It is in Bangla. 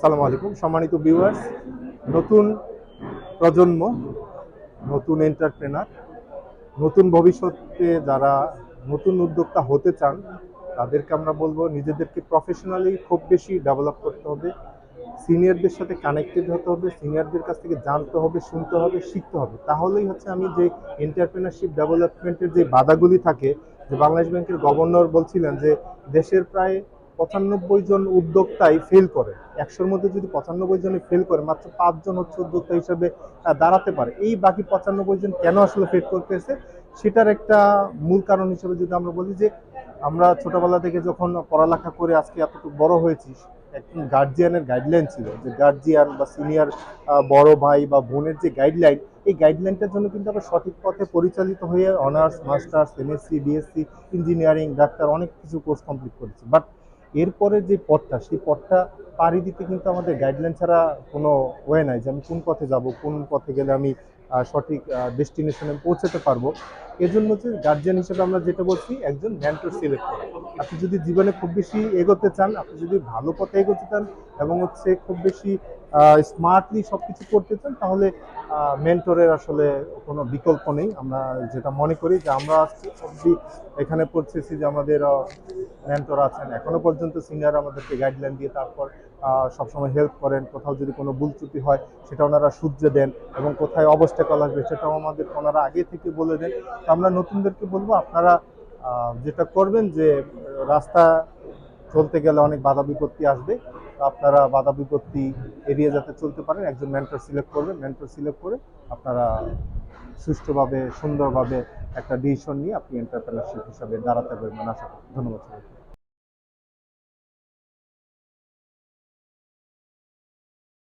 সালাম আলাইকুম, সম্মানিত ভিউয়ার্স নতুন প্রজন্ম, নতুন এন্টারপ্রেনার নতুন ভবিষ্যতে যারা নতুন উদ্যোক্তা হতে চান, তাদেরকে আমরা বলব নিজেদেরকে প্রফেশনালি খুব বেশি ডেভেলপ করতে হবে সিনিয়রদের সাথে কানেক্টেড হতে হবে সিনিয়রদের কাছ থেকে জানতে হবে, শুনতে হবে, শিখতে হবে। তাহলেই হচ্ছে আমি যে এন্টারপ্রেনারশিপ ডেভেলপমেন্টের যে বাধাগুলি থাকে, যে বাংলাদেশ ব্যাংকের গভর্নর বলছিলেন যে দেশের প্রায় পঁচানব্বই জন উদ্যোক্তাই ফেল করে। একশোর মধ্যে যদি পঁচানব্বই জনে ফেল করে, মাত্র পাঁচজন হচ্ছে উদ্যোক্তা হিসেবে দাঁড়াতে পারে। এই বাকি পঁচানব্বই জন কেন আসলে ফেল করতেছে, সেটার একটা মূল কারণ হিসেবে যদি আমরা বলি যে, আমরা ছোটবেলা থেকে যখন পড়ালেখা করে আজকে এতটুকু বড় হয়েছি, একজন গার্জিয়ানের গাইডলাইন ছিল যে গার্জিয়ান বা সিনিয়র বড় ভাই বা বোনের যে গাইডলাইন এই গাইডলাইনটার জন্য কিন্তু আমরা সঠিক পথে পরিচালিত হয়ে honours masters MSc BSc engineering doctor অনেক কিছু কোর্স কমপ্লিট করেছি। বাট এরপরে যে পথটা, সেই পথটা পাড়ি দিতে কিন্তু আমাদের গাইডলাইন ছাড়া কোনো ওয়ে নাই যে আমি কোন পথে যাব, কোন পথে গেলে আমি সঠিক ডেস্টিনেশনে পৌঁছাতে পারব। এজন্য যে গার্জিয়ান হিসেবে আমরা যেটা বলছি, একজন ম্যান্টর সিলেক্ট করা। আপনি যদি জীবনে খুব বেশি এগোতে চান, আপনি যদি ভালো পথে এগোতে চান এবং হচ্ছে খুব বেশি স্মার্টলি সব কিছু করতে চান, তাহলে মেন্টরের আসলে কোনো বিকল্প নেই। আমরা যেটা মনে করি যে আমরা অবধি এখানে পড়তেছি যে আমাদের মেন্টর আছেন। এখনও পর্যন্ত সিনিয়র আমাদেরকে গাইডলাইন দিয়ে তারপর সবসময় হেল্প করেন। কোথাও যদি কোনো ভুল ত্রুটি হয়, সেটা ওনারা সূর্যে দেন এবং কোথায় অবস্টাকল আসবে সেটাও আমাদের ওনারা আগে থেকে বলে দেন। তো আমরা নতুনদেরকে বলব, আপনারা যেটা করবেন যে রাস্তা চলতে গেলে অনেক বাধা বিপত্তি আসবে। আপনারা বাধা বিপত্তি এড়িয়ে যাতে চলতে পারেন, একজন মেন্টর সিলেক্ট করবেন মেন্টর সিলেক্ট করে আপনারা সুষ্ঠুভাবে, সুন্দরভাবে একটা ডিসিশন নিয়ে আপনি এন্টারপ্রেনারশিপ হিসাবে দাঁড়াতে পারবেন। আশা করি। ধন্যবাদ